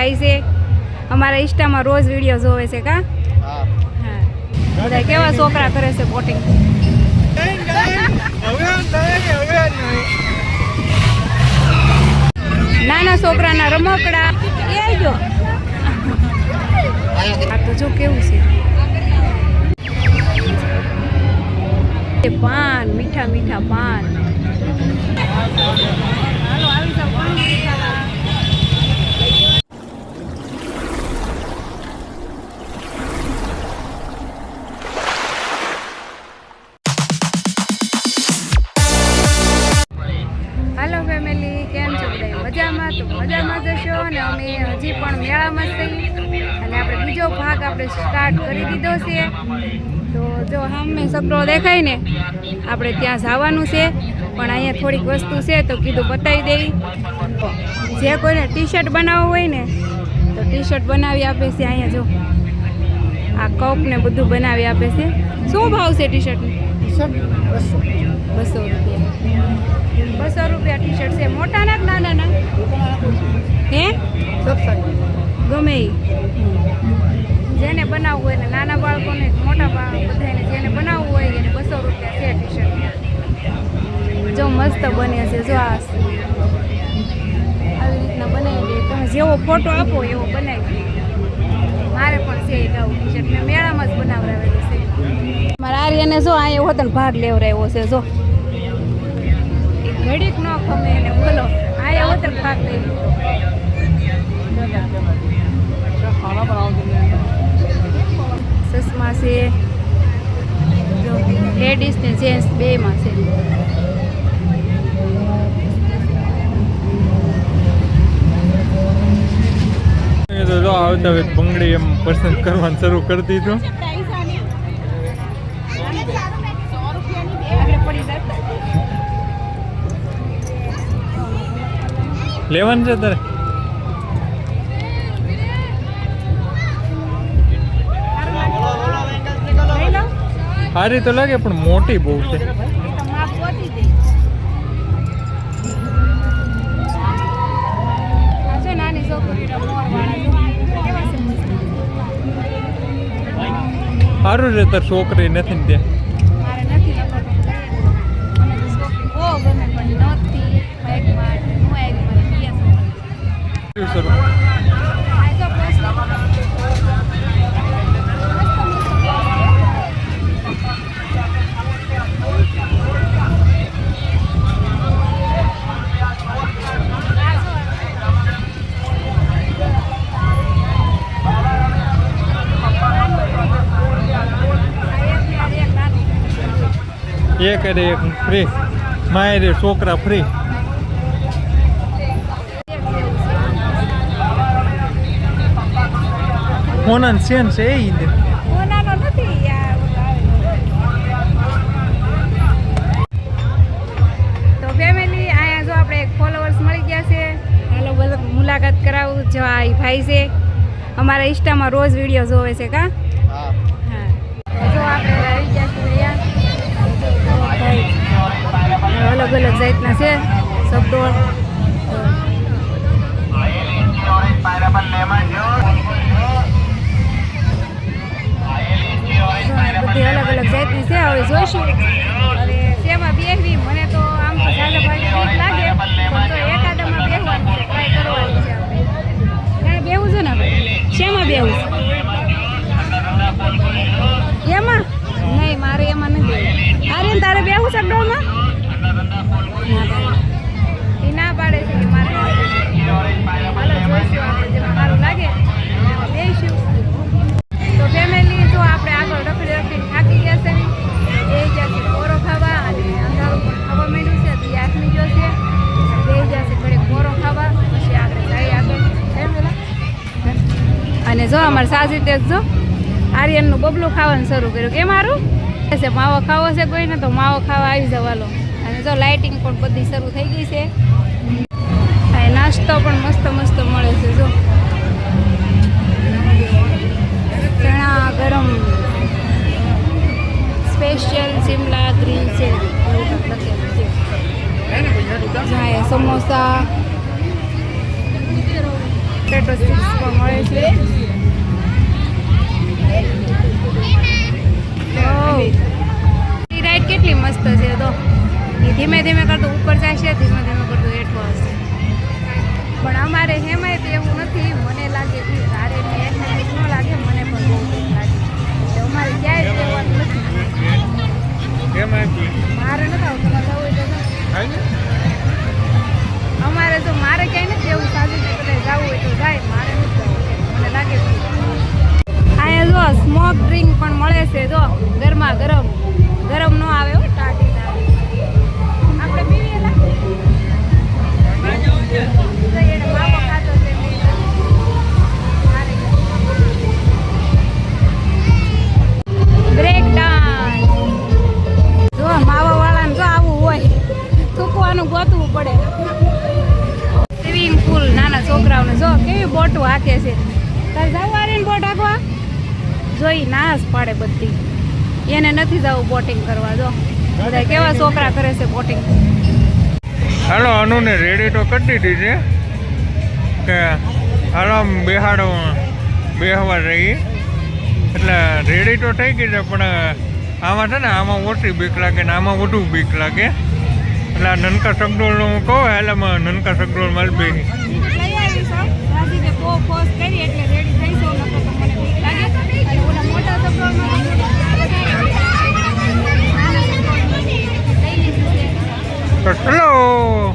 ભાઈ છે. અમારા ઇન્સ્ટામાં રોજ વીડિયો જોવે છે કા? બધા કેવા છોકરા કરે છે બોટિંગ નાના છોકરાના રમકડા. એ જો આ તો જો કેવું છે. પાન મીઠા મીઠા પાન. પણ મેળામાં છીએ અને આપણે બીજો ભાગ આપણે સ્ટાર્ટ કરી દીધો છે. તો જો સામે સકડો દેખાય ને, આપણે ત્યાં જવાનું છે. પણ અહીંયા થોડીક વસ્તુ છે તો કીધું બતાવી દેવી જે કોઈને ટી શર્ટ બનાવવું હોય ને, તો ટી શર્ટ બનાવી આપે છે અહીંયા જો. આ કપ ને બધું બનાવી આપે છે. શું ભાવ છે ટી શર્ટનું બસો રૂપિયા. બસો રૂપિયા ટી શર્ટ છે. મોટાના જ નાના હે? ગમે જેને બનાવવું હોય ને નાના બાળકોને, મોટા બધાને જેને બનાવવું હોય એને બસો રૂપિયા છે ટી શર્ટ જો મસ્ત બને છે, જો આ આવી રીતના બનાવી દે. તમે જેવો ફોટો આપો એવો બનાવી દે. મારે પણ છે એક ટી શર્ટ મેં મેળામાં જ બનાવડાવેલું છે. મારા આર્યને જો અહીંયા હોતન ભાગ લેવરાયો છે જો. ઘડીક ન ખમે એને બોલો આયા હોતન ભાગ લઈ ચશ્મા છે લેડીઝ ને જેન્ટ્સ બેમાં છે. તો જો આવતા વેત બંગડી એમ પસંદ કરવાનું શરૂ કરી દીધું. લેવાનું છે તારે સારી તો લાગે, પણ મોટી બહુ છે. સારું છે તાર છોકરી નથી ત્યાં મારે નથી નકર તો મને તો છોકરી બહુ ગમે પણ નથી એક વાર હું આવી મને પિયા કેવું શરૂ આ તો પ્રશ્ન એક અરે એક ફ્રી માયરે છોકરા ફ્રી હોનાન સેન છે એ દે નથી તો મુલાકાત કરાવું, જો આ ભાઈ છે. અમારા ઇન્સ્ટામાં રોજ વીડિયો જોવે છે, કા? અલગ અલગ જાતના છે શબ્દો. બધી અલગ અલગ જાતની છે હવે જોઈશું. જો, અમારે સાસી તે જો આર્યનનું બબલું ખાવાનું શરૂ કર્યું. કે મારું? છે, માવો ખાવો છે કોઈને તો માવો ખાવા આવી જવાલો અને જો લાઇટિંગ પણ બધી શરૂ થઈ ગઈ છે. નાસ્તો પણ મસ્ત મસ્ત મળે છે, જો. ચણા ગરમ. સ્પેશિયલ શિમલા ગ્રીન છે. સમોસા. પોટેટો ચિપ્સ પણ મળે છે. ઓહ. ઈ રાઈડ કેટલી મસ્ત છે તો એ ધીમે ધીમે કરતો ઉપર જશે, ધીમે ધીમે કરતો હેઠો હશે પણ અમારે હેમાય તો એવું નથી, મને લાગે કે તારે જોઈ નાશ પાડે બધી. એને નથી જવું બોટિંગ કરવા જો. બધા કેવા છોકરા કરે છે બોટિંગ હાલો અનુને રેડી તો કરી દીધી છે. કે હાલો બેહાડો બેહવા રહીએ એટલે રેડી તો થઈ ગઈ છે પણ આમાં છે ને આમાં ઓછી બીક લાગે ને આમાં વધુ બીક લાગે. એટલે આ નનકા સગડોળનું હું કહું એટલે નનકા સગડોળ મારી બેહી કરી એટલે હેલો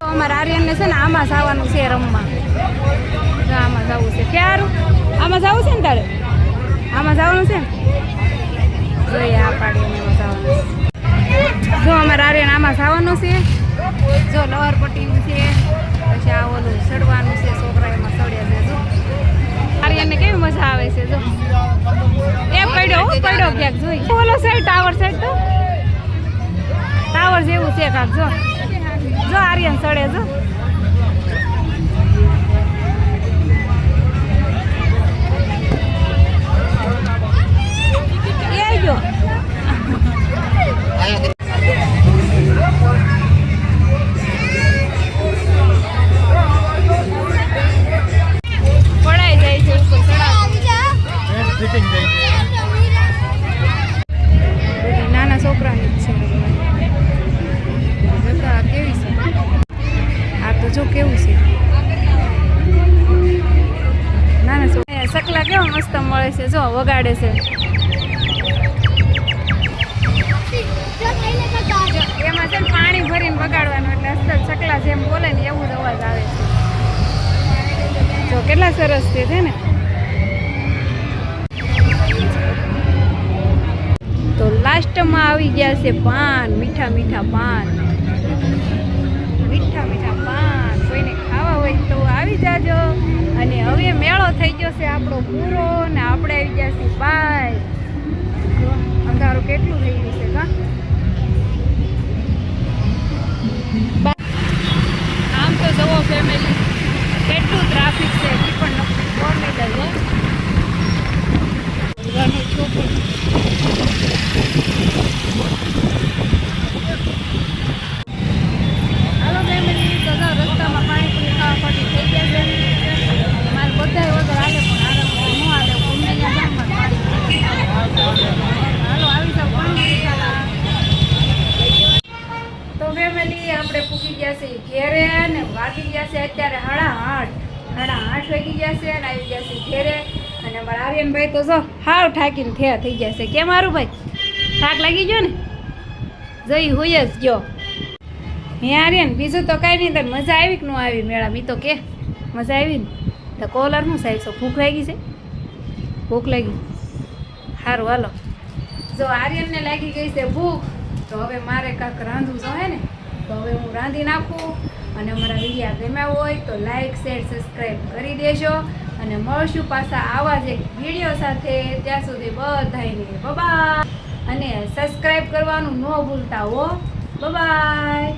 અમારા આર્યનને છે ને આમાં જવાનું છે રમવા. આમાં જવું છે. ક્યારું? આમાં જવું છે ને તારે? આમાં જવાનું છે? ને જોઈએ આ પાડીને એમાં. જો અમારે આર્યન આમાં જવાનું છે. જો લવર છે. પછી આ ઓલું ચડવાનું છે છોકરા એમાં ચડે છે, જો. આર્યનને કેવી મજા આવે છે, જો. એ પડ્યો પડ્યો ક્યાંક, જોઈ. ઓલો સાઈડ ટાવર સાઈડ તો? ટાવર જેવું છે કાક જો. જો આર્યન ચડે જો. એ ગયો છે છે. એમાં છે પાણી ભરીને વગાડવાનું એટલે અસલ ચકલા જેમ બોલે ને એવું જ અવાજ આવે છે. જો કેટલા સરસ છે છે ને. તો લાસ્ટમાં આવી ગયા છે પાન, મીઠા મીઠા પાન. આપણો પૂરો ને આપણે આવી ગયા છીએ બાય અંધારું કેટલું થઈ ગયું છે, કા? આમ તો જવો ફેમિલી કેટલું ટ્રાફિક છે એ પણ નક્કી છે ઘરનું છોકરું હાલો ફેમિલી તો જો રસ્તામાં પાણીપુરી ખાવા પાટી થઈ ગયા છે મારે બધાય વગર હાલે પણ આરામ ન હાલે ગમે ત્યાં જાઉં મારે પાણીપુરી હાલો આવી જાવ પાણીપુરી ખાવા તો ફેમિલી આપણે પૂકી ગયા છે ઘેરે અને વાગી ગયા છે અત્યારે હળા હાઠ હળા આઠ વાગી ગયા છે અને આવી ગયા છે ઘેરે. અને અમારા આર્યનભાઈ તો જો હાવ ઠાકીને થયા થઈ ગયા છે. કેમ મારું ભાઈ? થાક લાગી ગયો ને? જઈ હોય જ ગયો. હે આર્યન, બીજું તો કાંઈ નહીં, તને મજા આવી કે ન આવી મેળા મી તો કે, મજા આવી ને? તો કોલર શું સાહેબ છો ભૂખ લાગી છે? ભૂખ લાગી. સારું હાલો. જો આર્યનને લાગી ગઈ છે ભૂખ, તો હવે મારે કાંક રાંધવું જોઈએ ને? તો હવે હું રાંધી નાખું. અને અમારા વિડીયા ગમ્યા હોય તો લાઈક શેર સબસ્ક્રાઈબ કરી દેજો. અને મળશું પાછા આવા જ એક વીડિયો સાથે. ત્યાં સુધી બધાને બબાય અને સબસ્ક્રાઈબ કરવાનું ન ભૂલતા હો. બબાય